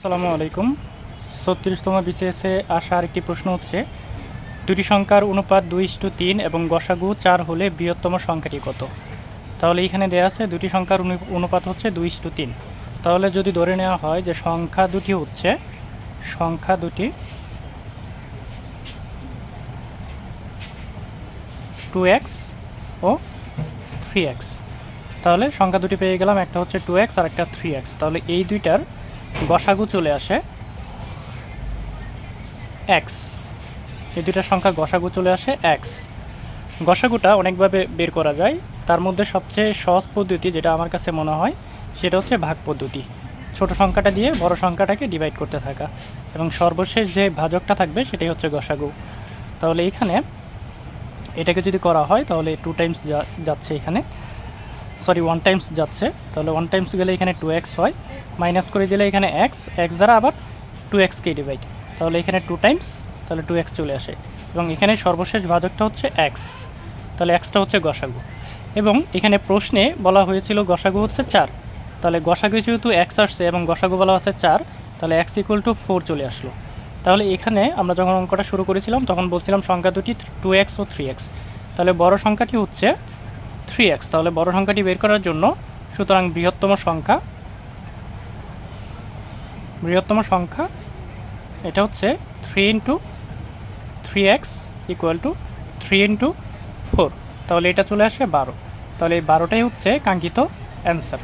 আসসালামু আলাইকুম। ছত্রিশতম বিসিএসে আসা আরেকটি প্রশ্ন হচ্ছে, দুটি সংখ্যার অনুপাত দুই ইস্টু তিন এবং গসাগু চার হলে বৃহত্তম সংখ্যাটি কত? তাহলে এখানে দেওয়া আছে, দুটি সংখ্যার অনু- অনুপাত হচ্ছে দুই ইস্টু তিন। তাহলে যদি ধরে নেওয়া হয় যে সংখ্যা দুটি হচ্ছে, সংখ্যা দুটি টু এক্স ও থ্রি এক্স তাহলে সংখ্যা দুটি পেয়ে গেলাম, একটা হচ্ছে টু এক্স আর একটা থ্রি এক্স তাহলে এই দুইটার গসাগু চলে আসে। এক্স এই দুটা সংখ্যা গসাগু চলে আসে এক্স গসাগুটা অনেকভাবে বের করা যায়। তার মধ্যে সবচেয়ে সহজ পদ্ধতি যেটা আমার কাছে মনে হয়, সেটা হচ্ছে ভাগ পদ্ধতি। ছোট সংখ্যাটা দিয়ে বড় সংখ্যাটাকে ডিভাইড করতে থাকা। এবং সর্বশেষ যে ভাজকটা থাকবে, সেটাই হচ্ছে গসাগু। তাহলে এখানে এটাকে যদি করা হয়, তাহলে টু টাইমস যাচ্ছে এখানে। সরি ওয়ান টাইমস যাচ্ছে। তাহলে ওয়ান টাইমস গেলে এখানে টু এক্স হয়। মাইনাস করে দিলে এখানে এক্স এক্স দ্বারা আবার টু এক্সকে ডিভাইড তাহলে এখানে টু টাইমস তাহলে টু এক্স চলে আসে। এবং এখানে সর্বশেষ ভাজকটা হচ্ছে এক্স তাহলে এক্সটা হচ্ছে গসাগু। এবং এখানে প্রশ্নে বলা হয়েছিল গসাগু হচ্ছে চার। তাহলে গসাগু যেহেতু এক্স আসছে এবং গসাগু বলা হচ্ছে চার, তাহলে এক্স ইকুয়াল টু ফোর চলে আসলো। তাহলে এখানে আমরা যখন অঙ্কটা শুরু করেছিলাম, তখন বলছিলাম সংখ্যা দুটি টু এক্স ও থ্রি এক্স তাহলে বড় সংখ্যাটি হচ্ছে থ্রি এক্স তাহলে বড় সংখ্যাটি বের করার জন্য সুতরাং বৃহত্তম সংখ্যা বৃহত্তম সংখ্যা, এটা হচ্ছে three into three X equal to three into four তাহলে এটা চলে আসে বারো। তাহলে এই বারোটাই হচ্ছে কাঙ্ক্ষিত অ্যান্সার